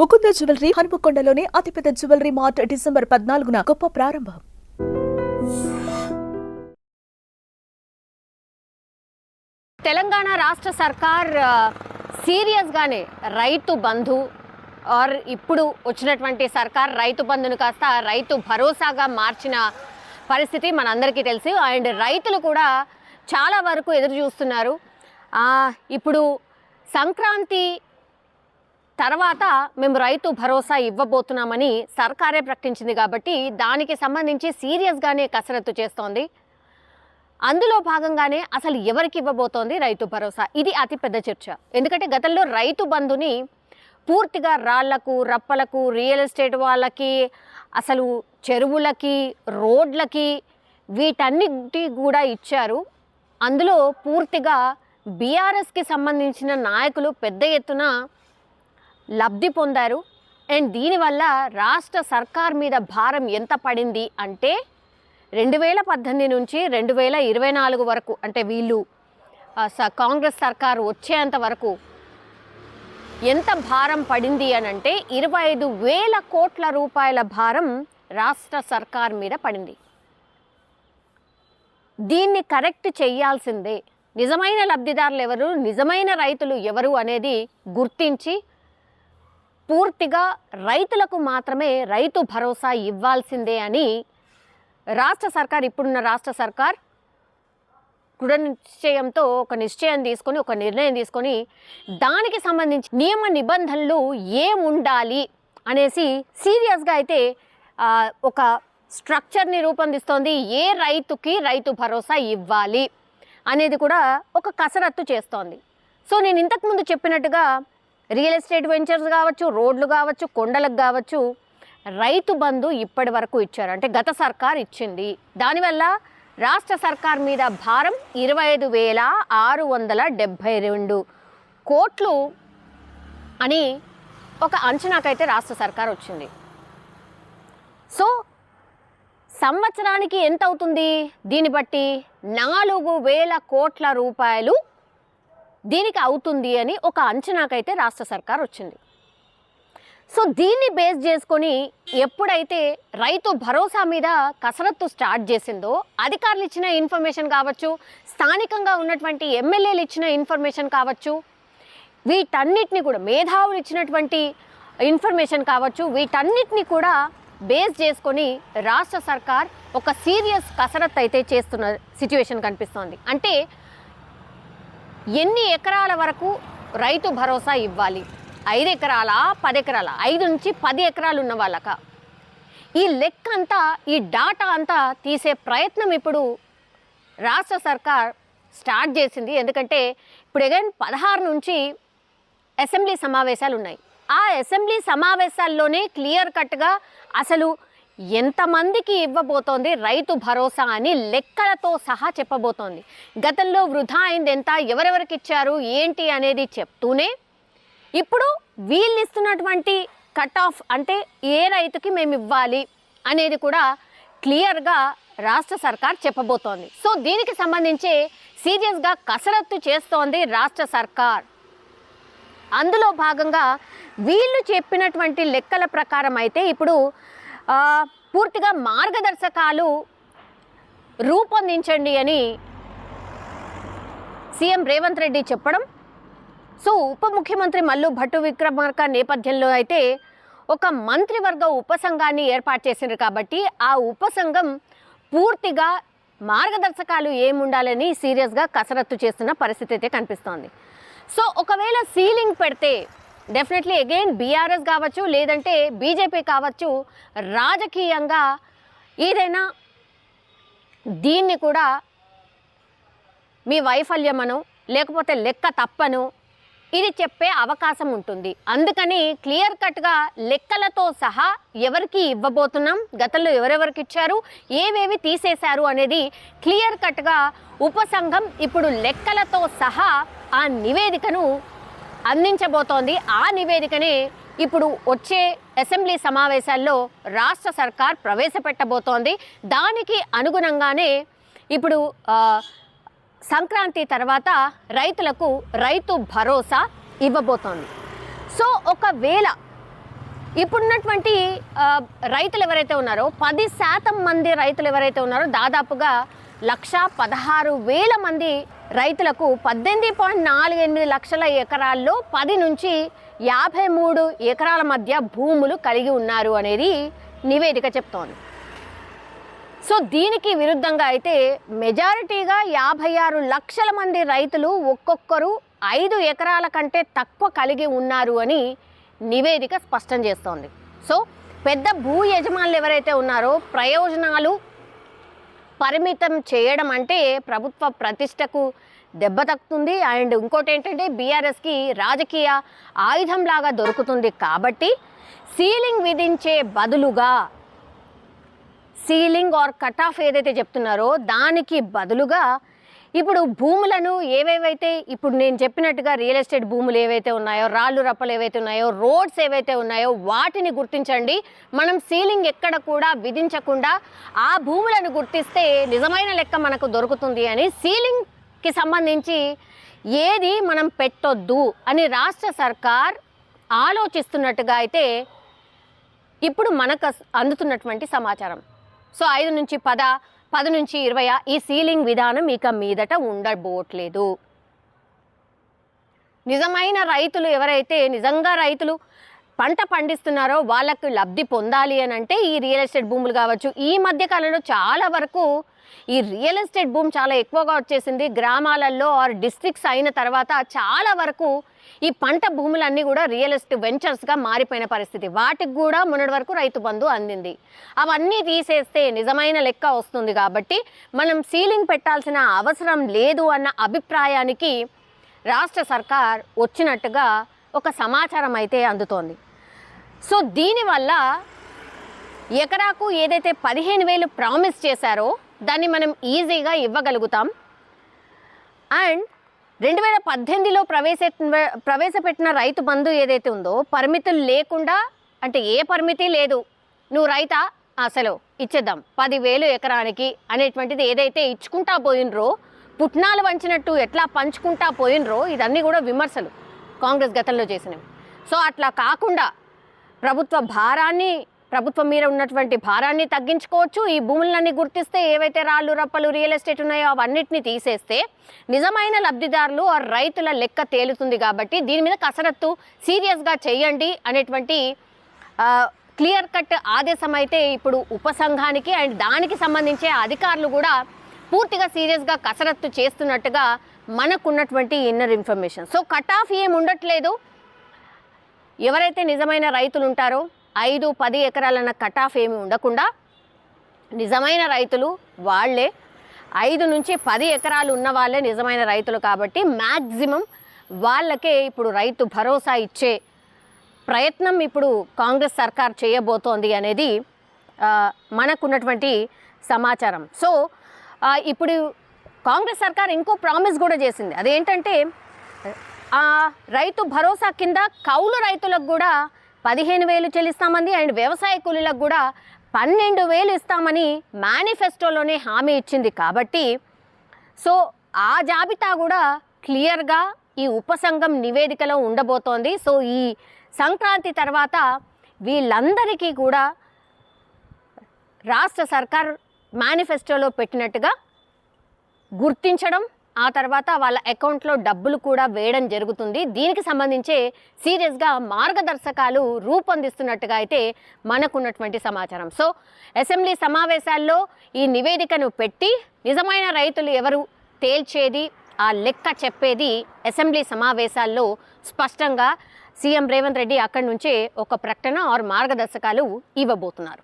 Mukunda jewellery హనుమకొండలోని అతిపెద్ద jewellery mart December పద్నాలుగున గొప్ప ప్రారంభం. తెలంగాణ రాష్ట్ర సర్కార్ సీరియస్గానే రైతు బంధు ఆర్ ఇప్పుడు వచ్చినటువంటి సర్కార్ రైతు బంధును కాస్త రైతు భరోసాగా మార్చిన పరిస్థితి మనందరికీ తెలుసు. అండ్ రైతులు కూడా చాలా వరకు ఎదురు చూస్తున్నారు. ఇప్పుడు సంక్రాంతి తర్వాత మేము రైతు భరోసా ఇవ్వబోతున్నామని సర్కారే ప్రకటించింది కాబట్టి దానికి సంబంధించి సీరియస్గానే కసరత్తు చేస్తోంది. అందులో భాగంగానే అసలు ఎవరికి ఇవ్వబోతోంది రైతు భరోసా? ఇది అతిపెద్ద చర్చ. ఎందుకంటే గతంలో రైతు బంధుని పూర్తిగా రాళ్ళకు రప్పలకు రియల్ ఎస్టేట్ వాళ్ళకి అసలు చెరువులకి రోడ్లకి వీటన్నిటి కూడా ఇచ్చారు. అందులో పూర్తిగా బీఆర్ఎస్కి సంబంధించిన నాయకులు పెద్ద ఎత్తున లబ్ధి పొందారు. అండ్ దీనివల్ల రాష్ట్ర సర్కార్ మీద భారం ఎంత పడింది అంటే రెండు వేల పద్దెనిమిది నుంచి రెండు వేల ఇరవై నాలుగు వరకు అంటే వీళ్ళు స- కాంగ్రెస్ సర్కారు వచ్చేంత వరకు ఎంత భారం పడింది అని అంటే ఇరవై ఐదు వేల కోట్ల రూపాయల భారం రాష్ట్ర సర్కార్ మీద పడింది. దీన్ని కరెక్ట్ చేయాల్సిందే. నిజమైన లబ్ధిదారులు ఎవరు? నిజమైన రైతులు ఎవరు అనేది గుర్తించి పూర్తిగా రైతులకు మాత్రమే రైతు భరోసా ఇవ్వాల్సిందే అని రాష్ట్ర సర్కార్ ఇప్పుడున్న రాష్ట్ర సర్కార్ దృఢ నిశ్చయంతో ఒక నిశ్చయం తీసుకొని ఒక నిర్ణయం తీసుకొని దానికి సంబంధించి నియమ నిబంధనలు ఏం ఉండాలి అనేసి సీరియస్గా అయితే ఒక స్ట్రక్చర్ని రూపొందిస్తోంది. ఏ రైతుకి రైతు భరోసా ఇవ్వాలి అనేది కూడా ఒక కసరత్తు చేస్తోంది. సో నేను ఇంతకుముందు చెప్పినట్టుగా రియల్ ఎస్టేట్ వెంచర్స్ కావచ్చు రోడ్లు కావచ్చు కొండలకు కావచ్చు రైతు బంధు ఇప్పటి వరకు ఇచ్చారు. అంటే గత సర్కార్ ఇచ్చింది. దానివల్ల రాష్ట్ర సర్కార్ మీద భారం ఇరవై ఐదు వేల ఆరు వందల డెబ్భై రెండు కోట్లు అని ఒక అంచనాకైతే రాష్ట్ర సర్కార్ వచ్చింది. సో సంవత్సరానికి ఎంత అవుతుంది దీన్ని బట్టి నాలుగు వేల కోట్ల రూపాయలు దీనికి అవుతుంది అని ఒక అంచనాకైతే రాష్ట్ర సర్కార్ వచ్చింది. సో దీన్ని బేస్ చేసుకొని ఎప్పుడైతే రైతు భరోసా మీద కసరత్తు స్టార్ట్ చేసిందో అధికారులు ఇచ్చిన ఇన్ఫర్మేషన్ కావచ్చు స్థానికంగా ఉన్నటువంటి ఎమ్మెల్యేలు ఇచ్చిన ఇన్ఫర్మేషన్ కావచ్చు వీటన్నిటిని కూడా మేధావులు ఇచ్చినటువంటి ఇన్ఫర్మేషన్ కావచ్చు వీటన్నిటిని కూడా బేస్ చేసుకొని రాష్ట్ర సర్కార్ ఒక సీరియస్ కసరత్తు అయితే చేస్తున్న సిచ్యువేషన్ కనిపిస్తోంది. అంటే ఎన్ని ఎకరాల వరకు రైతు భరోసా ఇవ్వాలి? ఐదు ఎకరాల పది ఎకరాల? ఐదు నుంచి పది ఎకరాలు ఉన్న వాళ్ళక? ఈ లెక్క అంతా ఈ డాటా అంతా తీసే ప్రయత్నం ఇప్పుడు రాష్ట్ర సర్కార్ స్టార్ట్ చేసింది. ఎందుకంటే ఇప్పుడు అగైన్ పదహారు నుంచి అసెంబ్లీ సమావేశాలు ఉన్నాయి. ఆ అసెంబ్లీ సమావేశాల్లోనే క్లియర్ కట్గా అసలు ఎంతమందికి ఇవ్వబోతోంది రైతు భరోసా అని లెక్కలతో సహా చెప్పబోతోంది. గతంలో వృధా అయింది ఎంత ఎవరెవరికి ఇచ్చారు ఏంటి అనేది చెప్తూనే ఇప్పుడు వీళ్ళు ఇస్తున్నటువంటి కట్ ఆఫ్ అంటే ఏ రైతుకి మేము ఇవ్వాలి అనేది కూడా క్లియర్గా రాష్ట్ర సర్కార్ చెప్పబోతోంది. సో దీనికి సంబంధించి సీరియస్గా కసరత్తు చేస్తోంది రాష్ట్ర సర్కార్. అందులో భాగంగా వీళ్ళు చెప్పినటువంటి లెక్కల ప్రకారం అయితే ఇప్పుడు పూర్తిగా మార్గదర్శకాలు రూపొందించండి అని సీఎం రేవంత్ రెడ్డి చెప్పడం. సో ఉప ముఖ్యమంత్రి మల్లు భట్టు విక్రమార్క నేపథ్యంలో అయితే ఒక మంత్రివర్గ ఉపసంఘాన్ని ఏర్పాటు చేసిండ్రు కాబట్టి ఆ ఉపసంఘం పూర్తిగా మార్గదర్శకాలు ఏముండాలని సీరియస్గా కసరత్తు చేస్తున్న పరిస్థితి అయితే కనిపిస్తోంది. సో ఒకవేళ సీలింగ్ పెడితే డెఫినెట్లీ అగైన్ బీఆర్ఎస్ కావచ్చు లేదంటే బీజేపీ కావచ్చు రాజకీయంగా ఏదైనా దీన్ని కూడా మీ వైఫల్యమను లేకపోతే లెక్క తప్పను ఇది చెప్పే అవకాశం ఉంటుంది. అందుకని క్లియర్ కట్గా లెక్కలతో సహా ఎవరికి ఇవ్వబోతున్నాం గతంలో ఎవరెవరికి ఇచ్చారు ఏవేవి తీసేశారు అనేది క్లియర్ కట్గా ఉపసంఘం ఇప్పుడు లెక్కలతో సహా ఆ నివేదికను అందించబోతోంది. ఆ నివేదికనే ఇప్పుడు వచ్చే అసెంబ్లీ సమావేశాల్లో రాష్ట్ర సర్కార్ ప్రవేశపెట్టబోతోంది. దానికి అనుగుణంగానే ఇప్పుడు సంక్రాంతి తర్వాత రైతులకు రైతు భరోసా ఇవ్వబోతోంది. సో ఒకవేళ ఇప్పుడున్నటువంటి రైతులు ఎవరైతే ఉన్నారో పది శాతం మంది రైతులు ఎవరైతే ఉన్నారో దాదాపుగా లక్ష పదహారు వేల మంది రైతులకు పద్దెనిమిది పాయింట్ నాలుగు ఎనిమిది లక్షల ఎకరాల్లో పది నుంచి యాభై మూడు ఎకరాల మధ్య భూములు కలిగి ఉన్నారు అనేది నివేదిక చెప్తోంది. సో దీనికి విరుద్ధంగా అయితే మెజారిటీగా యాభై ఆరు లక్షల మంది రైతులు ఒక్కొక్కరు ఐదు ఎకరాల కంటే తక్కువ కలిగి ఉన్నారు అని నివేదిక స్పష్టం చేస్తోంది. సో పెద్ద భూ యజమానులు ఎవరైతే ఉన్నారో ప్రయోజనాలు పరిమితం చేయడం అంటే ప్రభుత్వ ప్రతిష్టకు దెబ్బ తగ్గుతుంది అండ్ ఇంకోటి ఏంటంటే బీఆర్ఎస్కి రాజకీయ ఆయుధంలాగా దొరుకుతుంది కాబట్టి సీలింగ్ విధించే బదులుగా సీలింగ్ ఆర్ కట్ ఆఫ్ ఏదైతే చెప్తున్నారో దానికి బదులుగా ఇప్పుడు భూములను ఏవేవైతే ఇప్పుడు నేను చెప్పినట్టుగా రియల్ ఎస్టేట్ భూములు ఏవైతే ఉన్నాయో రాళ్ళు రప్పలు ఏవైతే ఉన్నాయో రోడ్స్ ఏవైతే ఉన్నాయో వాటిని గుర్తించండి. మనం సీలింగ్ ఎక్కడ కూడా విధించకుండా ఆ భూములను గుర్తిస్తే నిజమైన లెక్క మనకు దొరుకుతుంది అని సీలింగ్కి సంబంధించి ఏది మనం పెట్టొద్దు అని రాష్ట్ర సర్కార్ ఆలోచిస్తున్నట్టుగా అయితే ఇప్పుడు మనకు అందుతున్నటువంటి సమాచారం. సో ఐదు నుంచి పద పది నుంచి ఇరవై ఈ సీలింగ్ విధానం ఇక మీదట ఉండబోట్లేదు. నిజమైన రైతులు ఎవరైతే నిజంగా రైతులు పంట పండిస్తున్నారో వాళ్ళకు లబ్ధి పొందాలి అని అంటే ఈ రియల్ ఎస్టేట్ భూములు కావచ్చు. ఈ మధ్య కాలంలో చాలా వరకు ఈ రియల్ ఎస్టేట్ భూమి చాలా ఎక్కువగా వచ్చేసింది. గ్రామాలలో ఆర్ డిస్ట్రిక్ట్స్ అయిన తర్వాత చాలా వరకు ఈ పంట భూములన్నీ కూడా రియల్ ఎస్టేట్ వెంచర్స్గా మారిపోయిన పరిస్థితి. వాటికి కూడా మొన్నటి వరకు రైతు బంధు అందింది. అవన్నీ తీసేస్తే నిజమైన లెక్క వస్తుంది కాబట్టి మనం సీలింగ్ పెట్టాల్సిన అవసరం లేదు అన్న అభిప్రాయానికి రాష్ట్ర సర్కార్ వచ్చినట్టుగా ఒక సమాచారం అయితే అందుతోంది. సో దీనివల్ల ఎకరాకు ఏదైతే పదిహేను వేలు ప్రామిస్ చేశారో దాన్ని మనం ఈజీగా ఇవ్వగలుగుతాం. అండ్ రెండు వేల పద్దెనిమిదిలో ప్రవేశ ప్రవేశపెట్టిన రైతు బంధు ఏదైతే ఉందో పరిమితులు లేకుండా అంటే ఏ పరిమితి లేదు. నువ్వు రైతా? అసలు ఇచ్చేద్దాం. పదివేలు ఎకరానికి అనేటువంటిది ఏదైతే ఇచ్చుకుంటా పోయినరో పుట్నాలు వంచినట్టు ఎట్లా పంచుకుంటా పోయినరో ఇదన్నీ కూడా విమర్శలు కాంగ్రెస్ గతంలో చేసినవి. సో అట్లా కాకుండా ప్రభుత్వ భారాన్ని ప్రభుత్వం మీద ఉన్నటువంటి భారాన్ని తగ్గించుకోవచ్చు. ఈ భూములన్నీ గుర్తిస్తే ఏవైతే రాళ్ళు రప్పలు రియల్ ఎస్టేట్ ఉన్నాయో అవన్నిటిని తీసేస్తే నిజమైన లబ్ధిదారులు ఆ రైతుల లెక్క తేలుతుంది కాబట్టి దీని మీద కసరత్తు సీరియస్గా చేయండి అనేటువంటి క్లియర్ కట్ ఆదేశం అయితే ఇప్పుడు ఉపసంఘానికి అండ్ దానికి సంబంధించే అధికారులు కూడా పూర్తిగా సీరియస్గా కసరత్తు చేస్తున్నట్టుగా మనకున్నటువంటి inner information. So cut off ఏం ఉండట్లేదు. ఎవరైతే నిజమైన రైతులు ఉంటారో ఐదు పది ఎకరాలన్న కట్ ఆఫ్ ఏమి ఉండకుండా నిజమైన రైతులు వాళ్ళే. ఐదు నుంచి పది ఎకరాలు ఉన్న వాళ్ళే నిజమైన రైతులు కాబట్టి మ్యాక్సిమం వాళ్ళకే ఇప్పుడు రైతు భరోసా ఇచ్చే ప్రయత్నం ఇప్పుడు కాంగ్రెస్ సర్కార్ చేయబోతోంది అనేది మనకున్నటువంటి సమాచారం. సో ఇప్పుడు కాంగ్రెస్ సర్కార్ ఇంకో ప్రామిస్ కూడా చేసింది. అదేంటంటే రైతు భరోసా కింద కౌలు రైతులకు కూడా పదిహేను వేలు చెల్లిస్తామంది అండ్ వ్యవసాయ కూలీలకు కూడా పన్నెండు వేలు ఇస్తామని మేనిఫెస్టోలోనే హామీ ఇచ్చింది కాబట్టి సో ఆ జాబితా కూడా క్లియర్గా ఈ ఉపసంఘం నివేదికలో ఉండబోతోంది. సో ఈ సంక్రాంతి తర్వాత వీళ్ళందరికీ కూడా రాష్ట్ర సర్కార్ మేనిఫెస్టోలో పెట్టినట్టుగా గుర్తించడం ఆ తర్వాత వాళ్ళ అకౌంట్లో డబ్బులు కూడా వేయడం జరుగుతుంది. దీనికి సంబంధించే సీరియస్గా మార్గదర్శకాలు రూపొందిస్తున్నట్టుగా అయితే మనకున్నటువంటి సమాచారం. సో అసెంబ్లీ సమావేశాల్లో ఈ నివేదికను పెట్టి నిజమైన రైతులు ఎవరు తేల్చేది ఆ లెక్క చెప్పేది అసెంబ్లీ సమావేశాల్లో స్పష్టంగా సీఎం రేవంత్ రెడ్డి అక్కడి నుంచే ఒక ప్రకటన ఆర్ మార్గదర్శకాలు ఇవ్వబోతున్నారు.